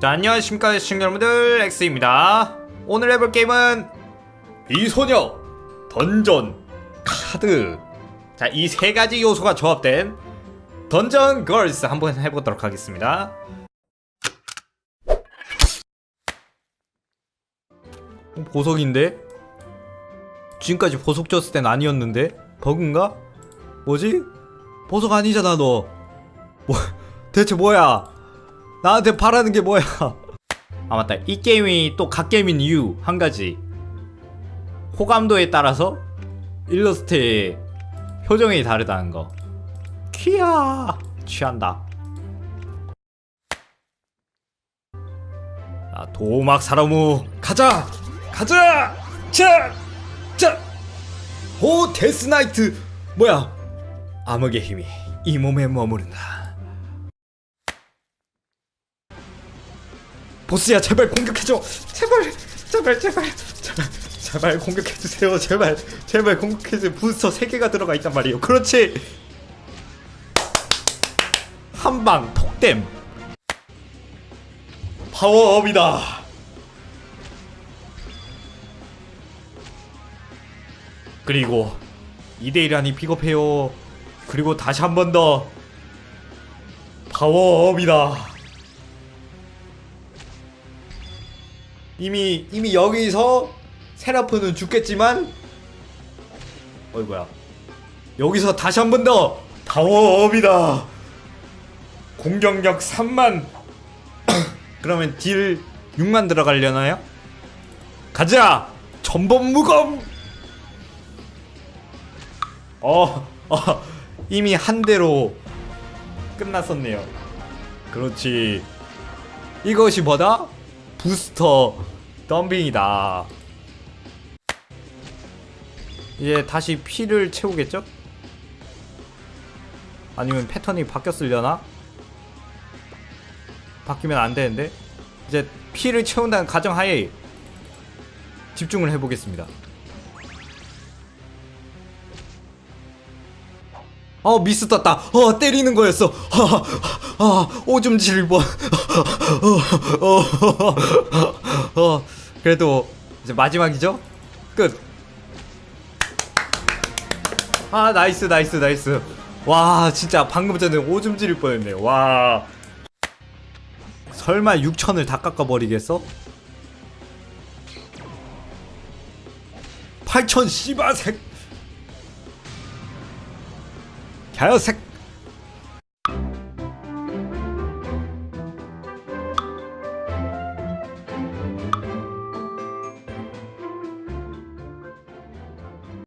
자 안녕하십니까 시청자 여러분들 엑스입니다 오늘 해볼 게임은 비소녀 던전 카드 자 이 세 가지 요소가 조합된 던전 걸스 한번 해보도록 하겠습니다 어, 보석인데? 지금까지 보석 줬을 땐 아니었는데? 버그인가? 뭐지? 보석 아니잖아 너 뭐, 대체 뭐야 나한테 바라는 게 뭐야? 아 맞다. 이 게임이 또각 게임인 이유 한 가지. 호감도에 따라서 일러스트의 표정이 다르다는 거. 퀴야 취한다. 아 도막 사람우 가자 가자 자자오 데스나이트 뭐야 암흑의 힘이 이 몸에 머무른다. 보스야 제발 공격해줘. 제발 제발 제발. 제발 제발 공격해주세요. 제발 제발 공격해주세요. 부스터 3개가 들어가 있단 말이에요. 그렇지? 한방 톡댐. 파워업이다. 그리고 2대1 하니 픽업해요. 그리고 다시 한 번 더. 파워업이다 이미 이미 여기서 세라프는 죽겠지만 어이구야. 여기서 다시 한 번더 파워업이다. 공격력 3만. 그러면 딜 6만 들어가려나요? 가자! 전범무검! 어, 어 이미 한 대로 끝났었네요. 그렇지. 이것이 뭐다? 부스터 덤빙이다. 이제 다시 피를 채우겠죠? 아니면 패턴이 바뀌었으려나? 바뀌면 안 되는데 이제 피를 채운다는 가정하에 집중을 해보겠습니다. 어 미스 떴다. 어 때리는 거였어. 아, 아 오줌 뻔. 어, 그래도 이제 마지막이죠? 끝. 아 나이스 나이스 나이스. 와 진짜 방금 전에 오줌 지릴 뻔했네. 와. 설마 6천을 다 깎아버리겠어? 8천 씨바색. 갸여색